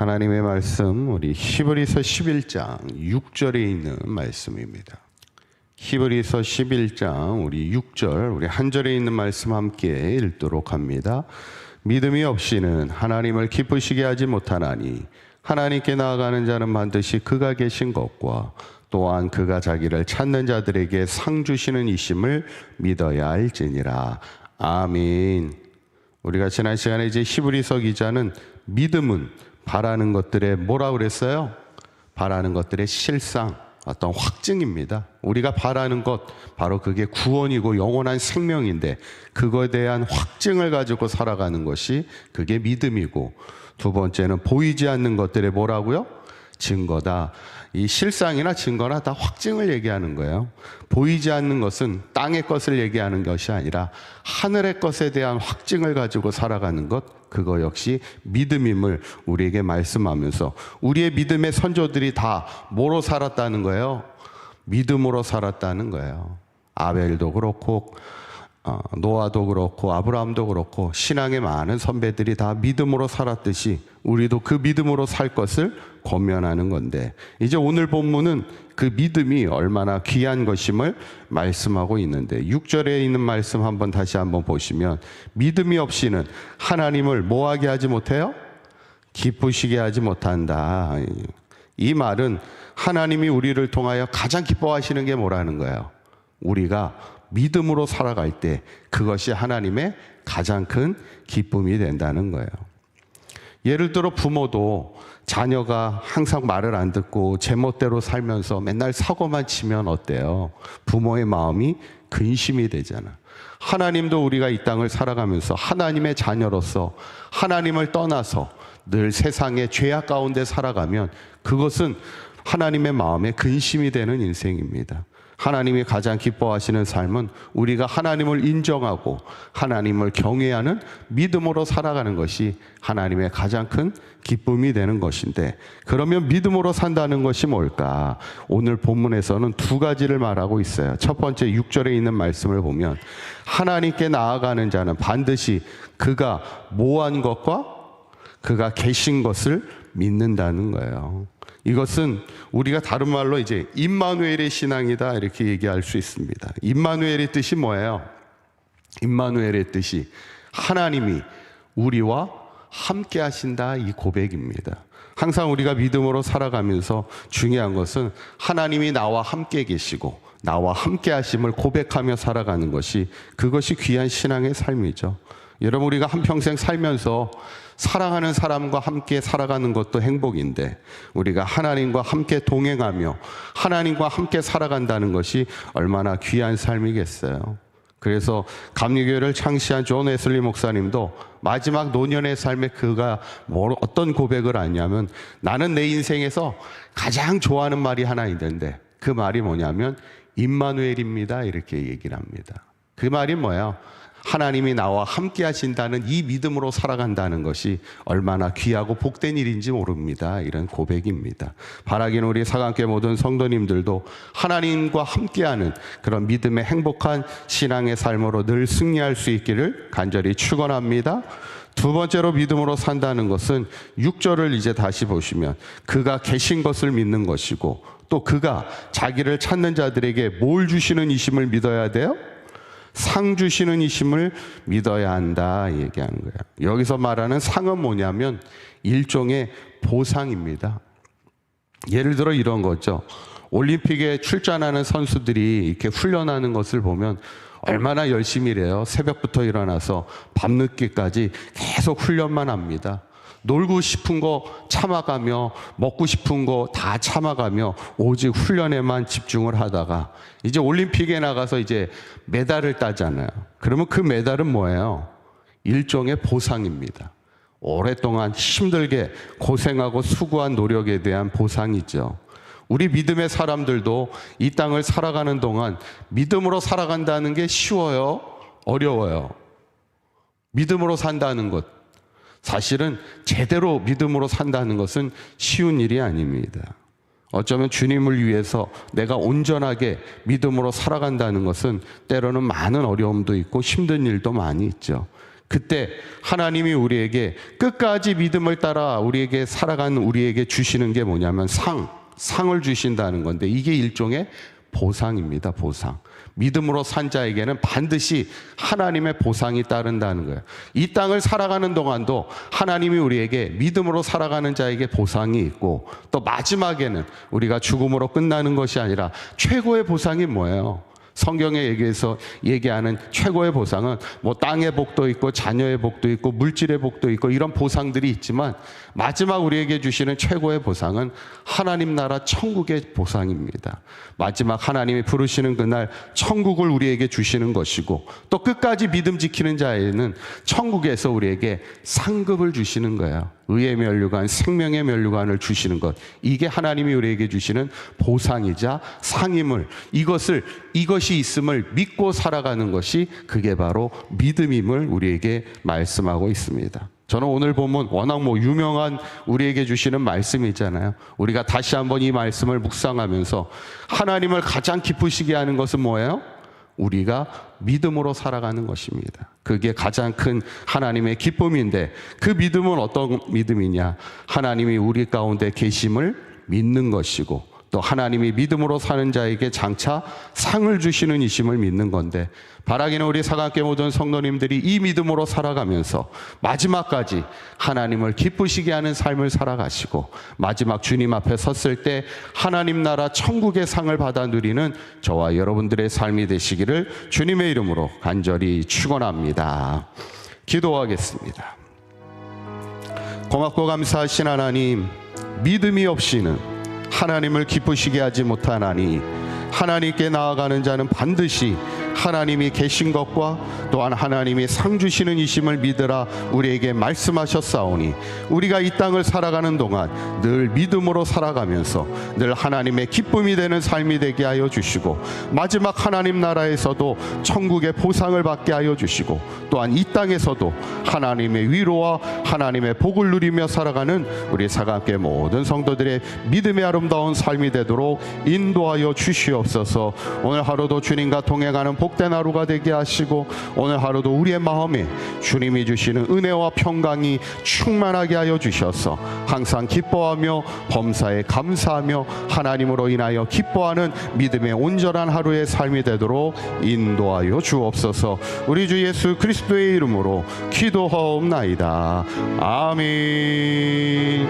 하나님의 말씀 우리 히브리서 11장 6절에 있는 말씀입니다. 히브리서 11장 우리 6절 우리 한 절에 있는 말씀 함께 읽도록 합니다. 믿음이 없이는 하나님을 기쁘시게 하지 못하나니 하나님께 나아가는 자는 반드시 그가 계신 것과 또한 그가 자기를 찾는 자들에게 상 주시는 이심을 믿어야 할지니라. 아멘. 우리가 지난 시간에 이제 히브리서 기자는 믿음은 바라는 것들의 뭐라 그랬어요? 바라는 것들의 실상, 어떤 확증입니다. 우리가 바라는 것, 바로 그게 구원이고 영원한 생명인데, 그거에 대한 확증을 가지고 살아가는 것이 그게 믿음이고, 두 번째는 보이지 않는 것들의 뭐라고요? 증거다. 이 실상이나 증거나 다 확증을 얘기하는 거예요. 보이지 않는 것은 땅의 것을 얘기하는 것이 아니라 하늘의 것에 대한 확증을 가지고 살아가는 것, 그거 역시 믿음임을 우리에게 말씀하면서 우리의 믿음의 선조들이 다 뭐로 살았다는 거예요? 믿음으로 살았다는 거예요. 아벨도 그렇고 어, 노아도 그렇고 아브라함도 그렇고 신앙의 많은 선배들이 다 믿음으로 살았듯이 우리도 그 믿음으로 살 것을 권면하는 건데 이제 오늘 본문은 그 믿음이 얼마나 귀한 것임을 말씀하고 있는데 6절에 있는 말씀 한번 다시 한번 보시면 믿음이 없이는 하나님을 뭐하게 하지 못해요? 기쁘시게 하지 못한다. 이 말은 하나님이 우리를 통하여 가장 기뻐하시는 게 뭐라는 거예요? 우리가 믿음으로 살아갈 때 그것이 하나님의 가장 큰 기쁨이 된다는 거예요. 예를 들어 부모도 자녀가 항상 말을 안 듣고 제멋대로 살면서 맨날 사고만 치면 어때요? 부모의 마음이 근심이 되잖아. 하나님도 우리가 이 땅을 살아가면서 하나님의 자녀로서 하나님을 떠나서 늘 세상의 죄악 가운데 살아가면 그것은 하나님의 마음에 근심이 되는 인생입니다. 하나님이 가장 기뻐하시는 삶은 우리가 하나님을 인정하고 하나님을 경외하는 믿음으로 살아가는 것이 하나님의 가장 큰 기쁨이 되는 것인데 그러면 믿음으로 산다는 것이 뭘까? 오늘 본문에서는 두 가지를 말하고 있어요. 첫 번째 6절에 있는 말씀을 보면 하나님께 나아가는 자는 반드시 그가 모한 것과 그가 계신 것을 믿는다는 거예요. 이것은 우리가 다른 말로 이제 임마누엘의 신앙이다 이렇게 얘기할 수 있습니다. 임마누엘의 뜻이 뭐예요? 임마누엘의 뜻이 하나님이 우리와 함께 하신다 이 고백입니다. 항상 우리가 믿음으로 살아가면서 중요한 것은 하나님이 나와 함께 계시고 나와 함께 하심을 고백하며 살아가는 것이 그것이 귀한 신앙의 삶이죠. 여러분 우리가 한평생 살면서 사랑하는 사람과 함께 살아가는 것도 행복인데 우리가 하나님과 함께 동행하며 하나님과 함께 살아간다는 것이 얼마나 귀한 삶이겠어요. 그래서 감리교회를 창시한 존 웨슬리 목사님도 마지막 노년의 삶에 그가 뭘 어떤 고백을 하냐면 나는 내 인생에서 가장 좋아하는 말이 하나 있는데 그 말이 뭐냐면 임마누엘입니다 이렇게 얘기를 합니다. 그 말이 뭐야? 하나님이 나와 함께 하신다는 이 믿음으로 살아간다는 것이 얼마나 귀하고 복된 일인지 모릅니다. 이런 고백입니다. 바라기는 우리 사강교 모든 성도님들도 하나님과 함께하는 그런 믿음의 행복한 신앙의 삶으로 늘 승리할 수 있기를 간절히 축원합니다. 두 번째로 믿음으로 산다는 것은 6절을 이제 다시 보시면 그가 계신 것을 믿는 것이고 또 그가 자기를 찾는 자들에게 뭘 주시는 이심을 믿어야 돼요? 상 주시는 이심을 믿어야 한다 얘기하는 거예요. 여기서 말하는 상은 뭐냐면 일종의 보상입니다. 예를 들어 이런 거죠. 올림픽에 출전하는 선수들이 이렇게 훈련하는 것을 보면 얼마나 열심히 일해요. 새벽부터 일어나서 밤늦게까지 계속 훈련만 합니다. 놀고 싶은 거 참아가며 먹고 싶은 거 다 참아가며 오직 훈련에만 집중을 하다가 이제 올림픽에 나가서 이제 메달을 따잖아요. 그러면 그 메달은 뭐예요? 일종의 보상입니다. 오랫동안 힘들게 고생하고 수고한 노력에 대한 보상이죠. 우리 믿음의 사람들도 이 땅을 살아가는 동안 믿음으로 살아간다는 게 쉬워요? 어려워요? 믿음으로 산다는 것. 사실은 제대로 믿음으로 산다는 것은 쉬운 일이 아닙니다. 어쩌면 주님을 위해서 내가 온전하게 믿음으로 살아간다는 것은 때로는 많은 어려움도 있고 힘든 일도 많이 있죠. 그때 하나님이 우리에게 끝까지 믿음을 따라 우리에게 살아간 우리에게 주시는 게 뭐냐면 상, 상을 주신다는 건데 이게 일종의 보상입니다, 보상. 믿음으로 산 자에게는 반드시 하나님의 보상이 따른다는 거예요. 이 땅을 살아가는 동안도 하나님이 우리에게 믿음으로 살아가는 자에게 보상이 있고 또 마지막에는 우리가 죽음으로 끝나는 것이 아니라 최고의 보상이 뭐예요? 성경에 얘기해서 얘기하는 최고의 보상은 뭐 땅의 복도 있고 자녀의 복도 있고 물질의 복도 있고 이런 보상들이 있지만 마지막 우리에게 주시는 최고의 보상은 하나님 나라 천국의 보상입니다. 마지막 하나님이 부르시는 그날 천국을 우리에게 주시는 것이고 또 끝까지 믿음 지키는 자에는 천국에서 우리에게 상급을 주시는 거예요. 의의 면류관, 생명의 면류관을 주시는 것. 이게 하나님이 우리에게 주시는 보상이자 상임을 이것을 이것이 있음을 믿고 살아가는 것이 그게 바로 믿음임을 우리에게 말씀하고 있습니다. 저는 오늘 보면 워낙 뭐 유명한 우리에게 주시는 말씀이잖아요. 우리가 다시 한번 이 말씀을 묵상하면서 하나님을 가장 기쁘시게 하는 것은 뭐예요? 우리가 믿음으로 살아가는 것입니다. 그게 가장 큰 하나님의 기쁨인데 그 믿음은 어떤 믿음이냐? 하나님이 우리 가운데 계심을 믿는 것이고 또 하나님이 믿음으로 사는 자에게 장차 상을 주시는 이심을 믿는 건데 바라기는 우리 사각계 모든 성도님들이 이 믿음으로 살아가면서 마지막까지 하나님을 기쁘시게 하는 삶을 살아가시고 마지막 주님 앞에 섰을 때 하나님 나라 천국의 상을 받아 누리는 저와 여러분들의 삶이 되시기를 주님의 이름으로 간절히 축원합니다. 기도하겠습니다. 고맙고 감사하신 하나님 믿음이 없이는 하나님을 기쁘시게 하지 못하나니 하나님께 나아가는 자는 반드시 하나님이 계신 것과 또한 하나님이 상 주시는 이심을 믿으라 우리에게 말씀하셨사오니 우리가 이 땅을 살아가는 동안 늘 믿음으로 살아가면서 늘 하나님의 기쁨이 되는 삶이 되게 하여 주시고 마지막 하나님 나라에서도 천국의 보상을 받게 하여 주시고 또한 이 땅에서도 하나님의 위로와 하나님의 복을 누리며 살아가는 우리 사각계 모든 성도들의 믿음의 아름다운 삶이 되도록 인도하여 주시옵소서. 오늘 하루도 주님과 동행하는 복된 하루가 되게 하시고 오늘 하루도 우리의 마음에 주님이 주시는 은혜와 평강이 충만하게 하여 주셔서 항상 기뻐하며 범사에 감사하며 하나님으로 인하여 기뻐하는 믿음의 온전한 하루의 삶이 되도록 인도하여 주옵소서. 우리 주 예수 그리스도의 이름으로 기도하옵나이다. 아멘